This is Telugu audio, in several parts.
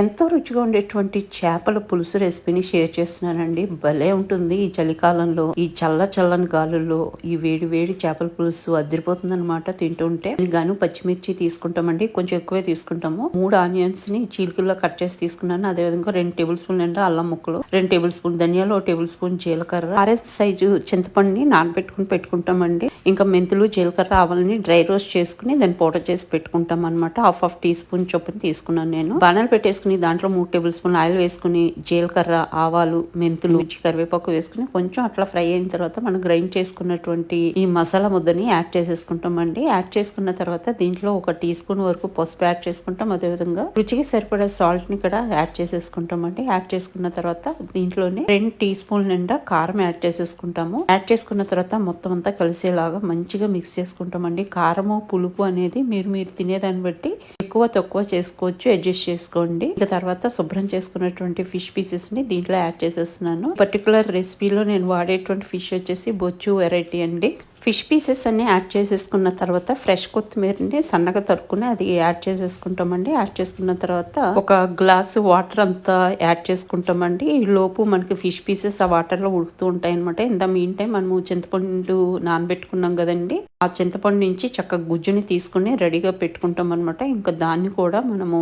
ఎంతో రుచిగా ఉండేటువంటి చేపల పులుసు రెసిపీని షేర్ చేస్తున్నానండి. భలే ఉంటుంది ఈ చలికాలంలో. ఈ చల్ల చల్లని గాలుల్లో ఈ వేడి వేడి చేపల పులుసు అదిరిపోతుంది అనమాట తింటుంటే. గాను పచ్చిమిర్చి తీసుకుంటామండి. కొంచెం ఎక్కువే తీసుకుంటాము. మూడు ఆనియన్స్ని చీలికల్లో కట్ చేసి తీసుకున్నాను. అదే విధంగా రెండు టేబుల్ స్పూన్ నిండా అల్లం ముక్కలు రెండు టేబుల్ స్పూన్ ధనియాలు ఒక టేబుల్ స్పూన్ జీలకర్ర. ఆర్ఎస్ సైజు చింతపండుని నానబెట్టుకుని పెట్టుకుంటామండి. ఇంకా మెంతులు జీలకర్ర ఆవాలని డ్రై రోస్ట్ చేసుకుని దాన్ని పౌడర్ చేసి పెట్టుకుంటాం అనమాట హాఫ్ హాఫ్ టీ స్పూన్ చొప్పున తీసుకున్నాను నేను. బాణాలు పెట్టేసుకుని దాంట్లో మూడు టేబుల్ స్పూన్ ఆయిల్ వేసుకుని జీలకర్ర ఆవాలు మెంతులు మిర్చి కరివేపాకు వేసుకుని కొంచెం అట్లా ఫ్రై అయిన తర్వాత మనం గ్రైండ్ చేసుకున్నటువంటి ఈ మసాలా ముద్దని యాడ్ చేసేసుకుంటామండి. యాడ్ చేసుకున్న తర్వాత దీంట్లో ఒక టీ స్పూన్ వరకు పసుపు యాడ్ చేసుకుంటాం. అదేవిధంగా రుచికి సరిపడా సాల్ట్ని కూడా యాడ్ చేసేసుకుంటామండి. యాడ్ చేసుకున్న తర్వాత దీంట్లోనే రెండు టీ స్పూన్ నిండా కారం యాడ్ చేసేసుకుంటాము. యాడ్ చేసుకున్న తర్వాత మొత్తం అంతా కలిసేలాగా మంచిగా మిక్స్ చేసుకుంటామండి. కారము పులుపు అనేది మీరు మీరు తినేదాన్ని బట్టి ఎక్కువ తక్కువ చేసుకోవచ్చు. అడ్జస్ట్ చేసుకోండి. ఇంకా తర్వాత శుభ్రం చేసుకున్నటువంటి ఫిష్ పీసెస్ని దీంట్లో యాడ్ చేసేస్తున్నాను. పర్టికులర్ రెసిపీలో నేను వాడేటువంటి ఫిష్ వచ్చేసి బొచ్చు వెరైటీ అండి. ఫిష్ పీసెస్ అన్నీ యాడ్ చేసేసుకున్న తర్వాత ఫ్రెష్ కొత్తిమీరని సన్నగా తరుక్కుని అది యాడ్ చేసేసుకుంటామండి. యాడ్ చేసుకున్న తర్వాత ఒక గ్లాస్ వాటర్ అంతా యాడ్ చేసుకుంటామండి. ఈ లోపు మనకి ఫిష్ పీసెస్ ఆ వాటర్లో ఉడుకుతూ ఉంటాయి అనమాట ఇంత మీన్ టైం మనము చింతపండు నానబెట్టుకున్నాం కదండి. ఆ చింతపండు నుంచి చక్కగా గుజ్జుని తీసుకుని రెడీగా పెట్టుకుంటాం అనమాట ఇంకా దాన్ని కూడా మనము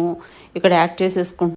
ఇక్కడ యాడ్ చేసేసుకుంటాం.